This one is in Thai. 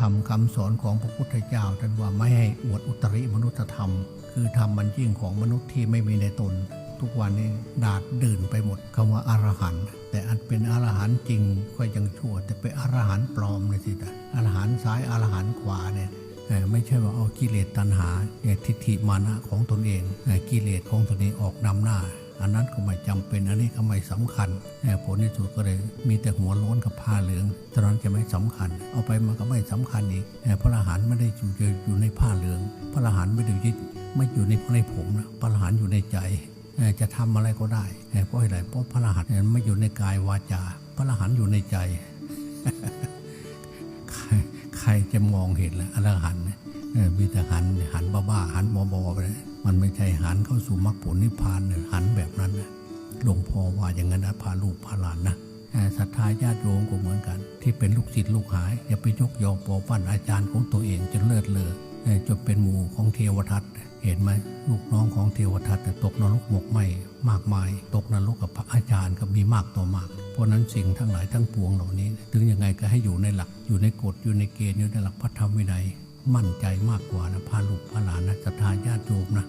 ธรรมคำสอนของพระพุทธเจ้าท่านว่าไม่ให้อวดอุตริมนุษยธรรม คือธรรมมันยิ่งของมนุษย์ที่ไม่มีในตน ทุกวันนี้ดาดดื่นไปหมดคำว่าอรหันต์แต่อันเป็นอรหันต์จริงก็ยังชั่ว แต่เป็นอรหันต์ปลอมเลยสินะอรหันต์ซ้ายอรหันต์ขวาเนี่ยไม่ใช่ว่าเอากิเลสตัณหาเนี่ยทิฏฐิมานะของตนเองกิเลสของตนเองออกนำหน้า อันนั้นก็ไม่จำเป็น อันนี้ก็ไม่สำคัญเอ่ผลที่สุดก็เลยมีแต่หัวโล้นกับผ้าเหลืองตอนนั้นจะไม่สำคัญ เอาไปมันก็ไม่สำคัญอีกเอ่พระอรหันต์ไม่ได้อยู่อยู่ในผ้าเหลือง พระอรหันต์ไม่ได้ยึดไม่อยู่ในในผมนะพระอรหันต์อยู่ในใจจะทำอะไรก็ได้เพราะอะไรเพราะพระอรหันี่ยไม่อยู่ในกายวาจา พระอรหันต์อยู่ในใจ ใครจะมองเห็นล่ะอรหันต์ มีแต่หันหันบ้าๆหันบอๆไปเลยมันไม่ใช่หันเข้าสู่มรรคผลนิพพานเนี่ยหันแบบนั้นนะหลวงพ่อว่าอย่างนั้นนะพาลูกพาหลานนะศรัทธาญาติโยมก็เหมือนกัน ที่เป็นลูกศิษย์ลูกหายอย่าไปยกยอปอปั้นอาจารย์ของตัวเองจนเลิศเลอจนเป็นหมู่ของเทวทัตเห็นไหมลูกน้องของเทวทัตตกนรกหมกไหมมากมาย ตกนรกกับพระอาจารย์ก็มีมากต่อมาก เพราะฉะนั้นสิ่งทั้งหลายทั้งปวงเหล่านี้ ถึงยังไงก็ให้อยู่ในหลักอยู่ในกฎอยู่ในเกณฑ์อยู่ในหลักพระธรรมวินัย มั่นใจมากกว่านะพาลูกพาหลานนะศรัทธาญาติโยมนะ